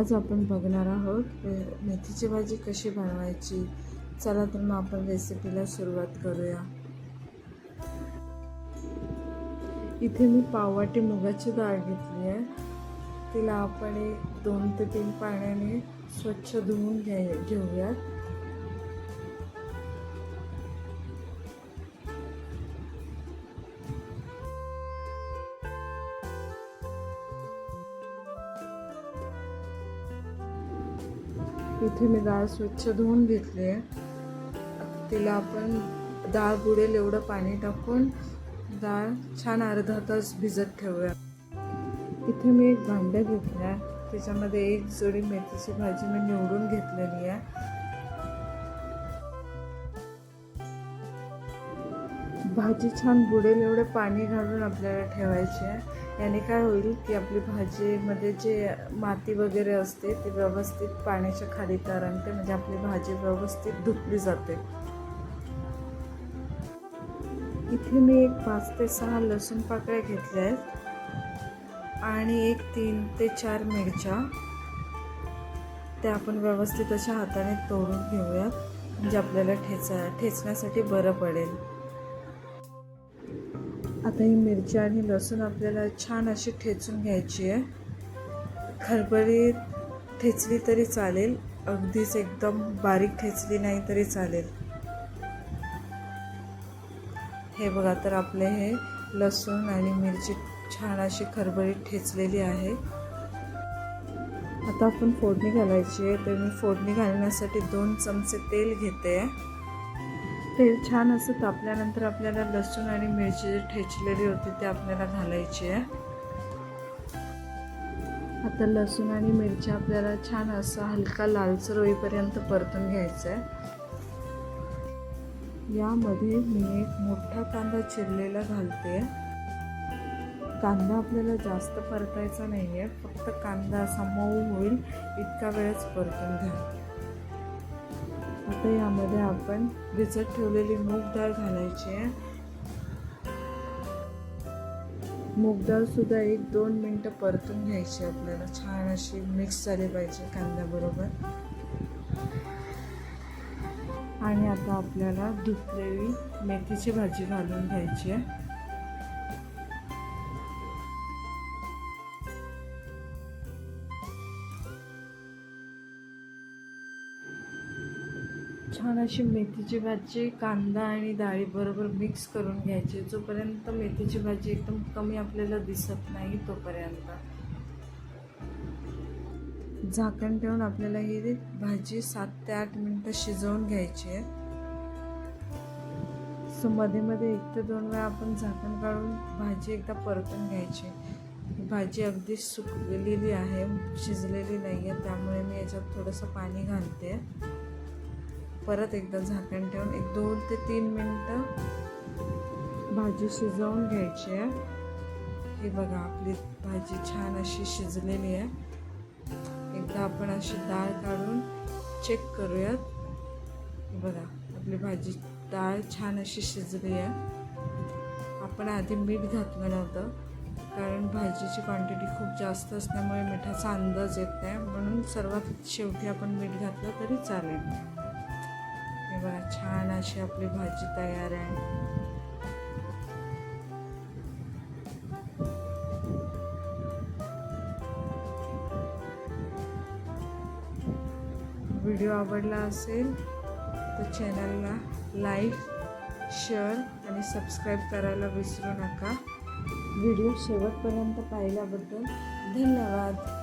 आज आपण बघणार आहोत मेथीची भाजी कशी बनवायची? चला तर मग आपण रेसिपीला सुरुवात करूया. इथे मी पाववाटी मुगाची डाळ घेतली आहे. तिला आपण एक दोन ते तीन पाण्याने स्वच्छ धुवून घ्या घेऊयात. इथे मी डाळ स्वच्छ धुवून घेतली आहे. तिला आपण डाळ बुडेल एवढं पाणी टाकून डाळ छान अर्धा तास भिजत ठेवूया. इथे मी एक भांडं घेतलं आहे. त्याच्यामध्ये एक जोडी मेथीची भाजी मी निवडून घेतलेली आहे. भाजी छान बुडेल एवढे पाणी घालून आपल्याला ठेवायची आहे. याने काय होईल की आपली भाजीमध्ये जे माती वगैरे असते ती व्यवस्थित पाण्याच्या खाली तरंगते म्हणजे आपली भाजी व्यवस्थित धुतली जाते. इथे मी एक पाच ते सहा लसूण पाकळ्या घेतल्या आहेत आणि एक तीन ते चार मिरच्या. त्या आपण व्यवस्थित अशा हाताने तोडून घेऊयात म्हणजे आपल्याला ठेचा ठेचण्यासाठी बरं पडेल. आता ही मिरची आणि लसूण आपल्याला छान अशी ठेचून घ्यायची आहे. खरबरीत ठेचली तरी चालेल. अगदीच एकदम बारीक ठेचली नाही तरी चालेल. हे बघा तर आपले हे लसूण आणि मिरची छान अशी खरबरीत ठेचलेली आहे. आता आपण फोडणी घालायची आहे. तर मी फोडणी घालण्यासाठी दोन चमचे तेल घेते. आहे तेल छान असं तापल्यानंतर आपल्याला लसूण आणि मिरची जी ठेचलेली होती ते आपल्याला घालायची आहे. आता लसूण आणि मिरची आपल्याला छान असं हलका लालसर होईपर्यंत परतून घ्यायचं आहे यामध्ये मी एक मोठा कांदा चिरलेला घालते. कांदा आपल्याला जास्त परतायचा नाही आहे फक्त कांदा असा मऊ होईल इतका वेळच परतून घ्या. आता यामध्ये आपण भिजत ठेवलेली मूग डाळ घालायची आहे. मूग डाळ सुद्धा एक दोन मिनटं परतून घ्यायची आपल्याला. छान अशी मिक्स झाली पाहिजे कांद्याबरोबर. आणि आता आपल्याला धुतलेली मेथीची भाजी घालून घ्यायची आहे. छान अशी मेथीची भाजी कांदा आणि डाळीबरोबर मिक्स करून घ्यायची. जोपर्यंत मेथीची भाजी एकदम कमी आपल्याला दिसत नाही तोपर्यंत. झाकण ठेवून आपल्याला ही भाजी सात ते आठ मिनटं शिजवून घ्यायची आहे. सो मध्ये मध्ये एक ते दोन वेळा आपण झाकण काढून भाजी एकदा परतून घ्यायची. भाजी अगदी सुकलेली आहे शिजलेली नाही आहे त्यामुळे मी याच्यात थोडंसं पाणी घालते. परत एकदा झाकण ठेवून एक दोन ते तीन मिनटं भाजी शिजवून घ्यायची आहे. हे बघा आपली भाजी छान अशी शिजलेली आहे. एकदा आपण अशी डाळ काढून चेक करूयात. बघा आपली भाजी डाळ छान अशी शिजली आहे. आपण आधी मीठ घातलं नव्हतं कारण भाजीची क्वांटिटी खूप जास्त असल्यामुळे मिठाचा अंदाज येत नाही. म्हणून सर्वात शेवटी आपण मीठ घातलं तरी चालेल. अशी आपली भाजी तयार आहे. व्हिडिओ आवडला असेल तर चॅनलला लाईक शेअर आणि सबस्क्राईब करायला विसरू नका. व्हिडिओ शेवटपर्यंत पाहिल्याबद्दल धन्यवाद.